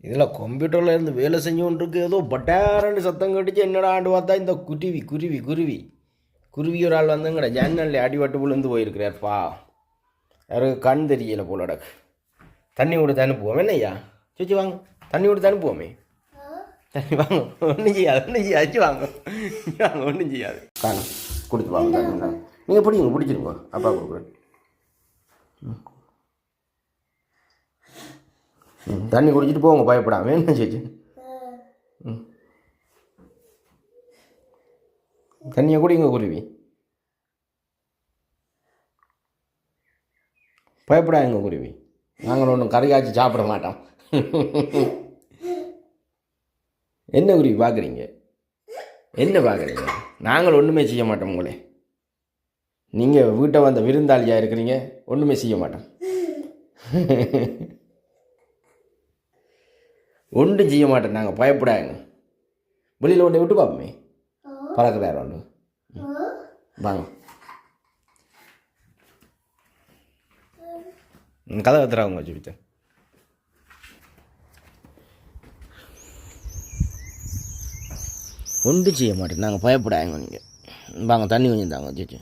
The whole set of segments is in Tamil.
இதில் கம்ப்யூட்டரில் இருந்து வேலை செஞ்சு கொண்டிருக்கு. ஏதோ பட்டாரன்னு சத்தம் கட்டிச்சு. என்னடா ஆண்டு பார்த்தா இந்த குருவி குருவி குருவி. குருவி ஒரு ஆள் வந்துங்கட. ஜன்னலில் அடிபட்டு விழுந்து போயிருக்கிறார். பா. யாருக்கு கண் தெரியல போல அடக்கு தண்ணி கொடுத்து அனுப்புவோம். என்னய்யா? சுச்சி வாங்க. தண்ணி கொடுத்து அனுப்புவோமே. தண்ணி வாங்க. ஒன்றும் செய்யாது. ஒன்றும் செய்யாது. வாங்க. வாங்க. ஒன்றும் செய்யாது. காணும். கொடுத்து வாங்க. நீங்கள் பிடிங்க. பிடிச்சிருங்க அப்பா கொடுக்குறேன். ம். தண்ணி குடிச்சிட்டு போங்க பயப்படாமல் என்ன சேச்சு ம். தண்ணியை குடிங்க குருவி. பயப்படாதுங்க குருவி. நாங்கள் ஒன்றும் கறியாச்சு சாப்பிட மாட்டோம். என்ன குருவி பார்க்குறீங்க? என்ன பார்க்குறீங்க? நாங்கள் ஒன்றுமே செய்ய மாட்டோம் உங்களே. நீங்கள் வீட்டை வந்த விருந்தாளியாக இருக்கிறீங்க ஒன்றுமே செய்ய மாட்டோம். ஒன்றும் செய்ய மாட்டோம் நாங்கள் பயப்படாங்க வெளியில் ஒன்றை விட்டு பார்ப்போமே பறக்கிறார் ஒன்று. வாங்க. கதை கத்துறாங்க ஜீவித்த ஒன்றும் செய்ய மாட்டேன். நாங்கள் பயப்படாங்க நீங்கள் வாங்க தண்ணி கொஞ்சம் தாங்க ஜிச்சு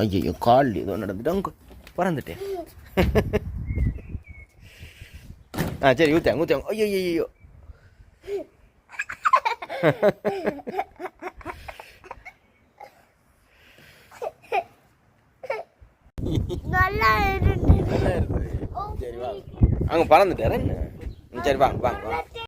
ஐயோ கால் ஏதோ நடந்துட்டாங்க பறந்துட்டேன். ஆ சரி ஊற்றாங்க ஊற்றாங்க ஐயோ ஐயோ நல்லா இருந்து நல்லா இருக்குது சரி வாங்க அங்கே பறந்துட்டார் என்ன ம், சரி வாங்க வாங்க வாங்க